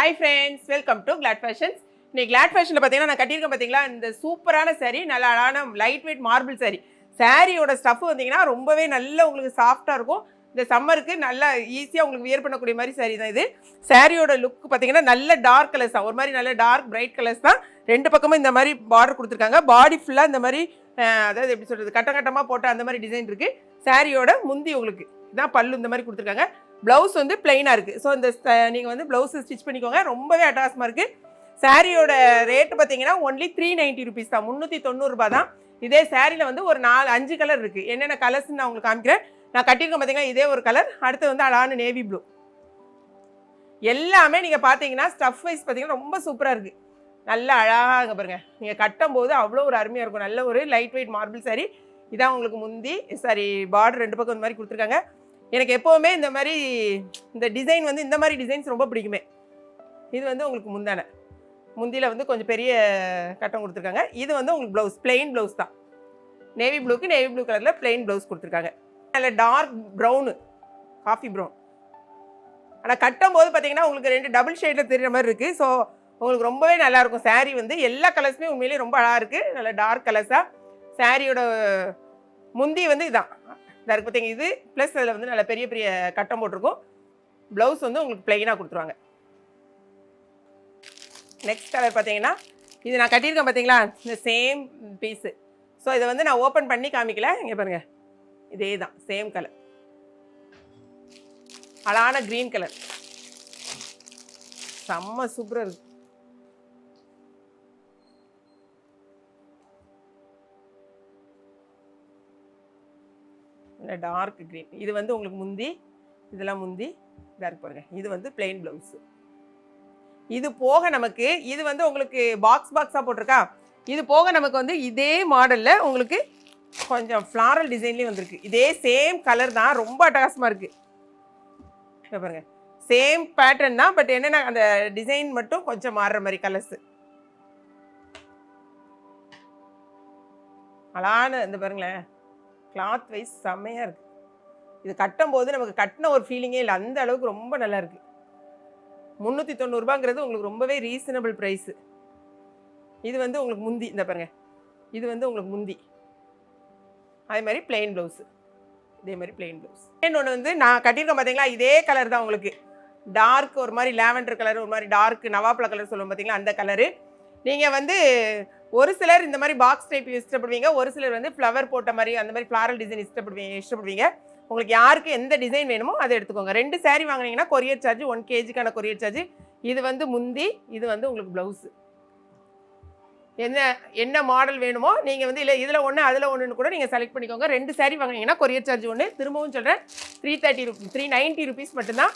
Hi friends welcome to Glad Fashions இன்னைக்கு Claude ஃபேஷனில் பார்த்தீங்கன்னா நான் கட்டியிருக்கேன் பார்த்தீங்களா இந்த சூப்பரான saree நல்ல அழகான லைட் வெயிட் மார்பிள் saree. சாரியோட ஸ்டஃப் வந்தீங்கன்னா ரொம்பவே நல்ல உங்களுக்கு சாஃப்டாக இருக்கும். இந்த சம்மருக்கு நல்லா ஈஸியாக உங்களுக்கு வியர் பண்ணக்கூடிய மாதிரி saree தான் இது. சாரியோட லுக் பார்த்தீங்கன்னா நல்ல டார்க் கலர்ஸ் தான். ஒரு மாதிரி நல்ல டார்க் பிரைட் கலர்ஸ் தான். ரெண்டு பக்கமும் இந்த மாதிரி பார்டர் கொடுத்துருக்காங்க. பாடி ஃபுல்லாக இந்த மாதிரி அதாவது எப்படி சொல்கிறது கட்ட கட்டமாக போட்ட அந்த மாதிரி டிசைன் இருக்குது சாரியோட முந்தி உங்களுக்கு இதான் பல்லு இந்த மாதிரி கொடுத்துருக்காங்க. ப்ளவுஸ் வந்து பிளெயினாக இருக்குது ஸோ இந்த நீங்கள் வந்து ப்ளவுஸ் ஸ்டிச் பண்ணிக்கோங்க. ரொம்பவே அட்டாசமாக இருக்குது சாரியோட ரேட்டு பார்த்தீங்கன்னா ஒன்லி த்ரீ நைன்ட்டி ருபீஸ் தான். முந்நூற்றி தொண்ணூறுபா தான். இதே சாரியில் வந்து ஒரு நாலு அஞ்சு கலர் இருக்குது என்னென்ன கலர்ஸ்னு நான் உங்களுக்கு காமிக்கிறேன். நான் கட்டியிருக்கேன் பார்த்தீங்கன்னா இதே ஒரு கலர் அடுத்து வந்து அழகான நேவி ப்ளூ எல்லாமே நீங்கள் பார்த்தீங்கன்னா ஸ்டஃப் வைஸ் பார்த்தீங்கன்னா ரொம்ப சூப்பராக இருக்குது நல்லா அழகாக பாருங்க. நீங்கள் கட்டும் போது அவ்வளோ ஒரு அருமையாக இருக்கும். நல்ல ஒரு லைட் வெயிட் மார்பிள் சாரி இதான் உங்களுக்கு முந்தி சாரி பார்டர் ரெண்டு பக்கம் இந்த மாதிரி கொடுத்துருக்காங்க. எனக்கு எப்போவுமே இந்த மாதிரி இந்த டிசைன் வந்து இந்த மாதிரி டிசைன்ஸ் ரொம்ப பிடிக்குமே. இது வந்து உங்களுக்கு முந்தான. முந்தியில் வந்து கொஞ்சம் பெரிய கட்டம் கொடுத்துருக்காங்க. இது வந்து உங்களுக்கு ப்ளவுஸ் பிளெயின் ப்ளவுஸ் தான். நேவி ப்ளூக்கு நேவி ப்ளூ கலரில் பிளெயின் ப்ளவுஸ் கொடுத்துருக்காங்க. அதில் டார்க் ப்ரௌனு காஃபி ப்ரௌன் ஆனால் கட்டும் போது பார்த்தீங்கன்னா உங்களுக்கு ரெண்டு டபுள் ஷேடில் தெரிகிற மாதிரி இருக்குது ஸோ உங்களுக்கு ரொம்பவே நல்லா இருக்கும். வந்து எல்லா கலர்ஸுமே உண்மையிலேயே ரொம்ப அழகாக இருக்குது நல்ல டார்க் கலர்ஸாக சாரியோட முந்தி வந்து இதுதான் இதாக இருக்கு பார்த்தீங்க இது ப்ளஸ் அதில் வந்து நல்ல பெரிய பெரிய கட்டம் போட்டிருக்கும். ப்ளவுஸ் வந்து உங்களுக்கு பிளெயினாக கொடுத்துருவாங்க. நெக்ஸ்ட் கலர் பார்த்தீங்கன்னா இது நான் கட்டியிருக்கேன் பார்த்தீங்களா இந்த சேம் பீஸு ஸோ இதை வந்து நான் ஓப்பன் பண்ணி காமிக்கல. இங்கே பாருங்கள் இதே தான் சேம் கலர் அழகான க்ரீன் கலர் செம்ம சூப்பராக இருக்குது இல்லை டார்க் க்ரீன் இது வந்து உங்களுக்கு முந்தி இதெல்லாம் முந்தி இதாக இருக்கு இது வந்து பிளெயின் ப்ளவுஸு இது போக நமக்கு இது வந்து உங்களுக்கு பாக்ஸ் பாக்ஸாக போட்டிருக்கா? இது போக நமக்கு வந்து இதே மாடலில் உங்களுக்கு கொஞ்சம் ஃப்ளாரல் டிசைன்லேயும் வந்திருக்கு. இதே சேம் கலர் தான் ரொம்ப அட்டகாசமாக இருக்குது இங்க பாருங்க. சேம் பேட்டர்ன் தான் பட் என்னென்ன அந்த டிசைன் மட்டும் கொஞ்சம் மாறுற மாதிரி கலர்ஸு அழான இந்த பாருங்களேன். கிளாத் வைஸ் செம்மையாக இருக்குது இது கட்டும் போது நமக்கு கட்டின ஒரு ஃபீலிங்கே இல்லை. அந்த அளவுக்கு ரொம்ப நல்லா இருக்குது முந்நூற்றி தொண்ணூறுபாங்கிறது உங்களுக்கு ரொம்பவே ரீசனபிள் ப்ரைஸு இது வந்து உங்களுக்கு முந்தி. இந்த பாருங்க. இது வந்து உங்களுக்கு முந்தி. அதே மாதிரி பிளெயின் ப்ளவுஸு இதே மாதிரி பிளெயின் ப்ளவுஸ் இன்னொன்று வந்து நான் கட்டியிருக்கேன் பார்த்தீங்களா இதே கலர் தான் உங்களுக்கு. டார்க் ஒரு மாதிரி லேவண்டர் கலர் ஒரு மாதிரி டார்க் நவாப்பழ கலர் சொல்லுவோம் பார்த்தீங்களா அந்த கலரு நீங்கள் வந்து ஒரு சிலர் இந்த மாதிரி பாக்ஸ் டைப் இஷ்டப்படுவீங்க ஒரு சிலர் வந்து ஃப்ளவர் போட்ட மாதிரி அந்த மாதிரி ஃப்ளாரல் டிசைன் இஷ்டப்படுவீங்க இஷ்டப்படுவீங்க. உங்களுக்கு யாருக்கு எந்த டிசைன் வேணுமோ அதை எடுத்துக்கோங்க. ரெண்டு சாரீ வாங்குனீங்கன்னா கொரியர் சார்ஜ் ஒன் கேஜிக்கான கொரியர் சார்ஜ் இது வந்து முந்தி இது வந்து உங்களுக்கு ப்ளவுஸு என்ன என்ன மாடல் வேணுமோ நீங்கள் வந்து இல்லை இதில் ஒன்று அதில் ஒன்றுன்னு கூட நீங்கள் செலக்ட் பண்ணிக்கோங்க. ரெண்டு சாரீ வாங்குனீங்கன்னா கொரியர் சார்ஜ் ஒன்று திரும்பவும் சொல்கிறேன் three thirty rupees three ninety rupees மட்டும்தான்.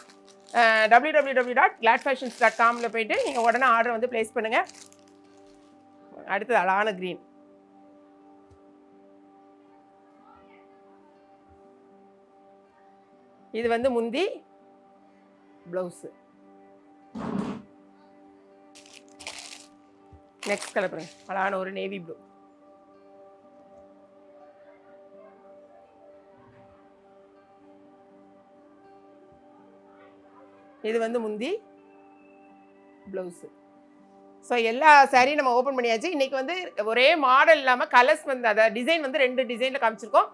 W W W dot Glad Fashions dot காமில் போயிட்டு நீங்கள் உடனே ஆர்டர் வந்து ப்ளேஸ் பண்ணுங்கள் அடுத்தது அழகான க்ரீன் இது வந்து முந்தி ப்ளவுஸு நெக்ஸ்ட் கலர் அழகான ஒரு நேவி ப்ளூ இது வந்து முந்தி ப்ளவுஸு ஸோ எல்லா சாரியும் நம்ம ஓப்பன் பண்ணியாச்சு. இன்றைக்கி வந்து ஒரே மாடல் இல்லாமல் கலர்ஸ் வந்து அதை டிசைன் வந்து ரெண்டு டிசைனில் காமிச்சிருக்கோம்.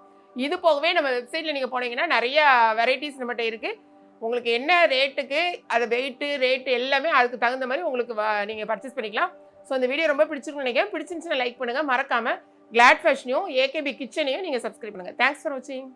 இது போகவே நம்ம வெப்சைட்டில் நீங்கள் போனீங்கன்னா நிறைய வெரைட்டிஸ் நம்மகிட்ட இருக்குது உங்களுக்கு என்ன ரேட்டுக்கு அது வெயிட்டு ரேட்டு எல்லாமே அதுக்கு தகுந்த மாதிரி உங்களுக்கு நீங்கள் பர்ச்சேஸ் பண்ணிக்கலாம். ஸோ இந்த வீடியோ ரொம்ப பிடிச்சிருக்குன்னு நினைக்கிறேன். பிடிச்சிருந்துச்சுன்னா லைக் பண்ணுங்கள் மறக்காமல் கிளாட் ஃபேஷனையும் ஏகேபி கிச்சனையும் நீங்கள் சப்ஸ்கிரைப் பண்ணுங்கள் தேங்க்ஸ் ஃபார் வாட்சிங்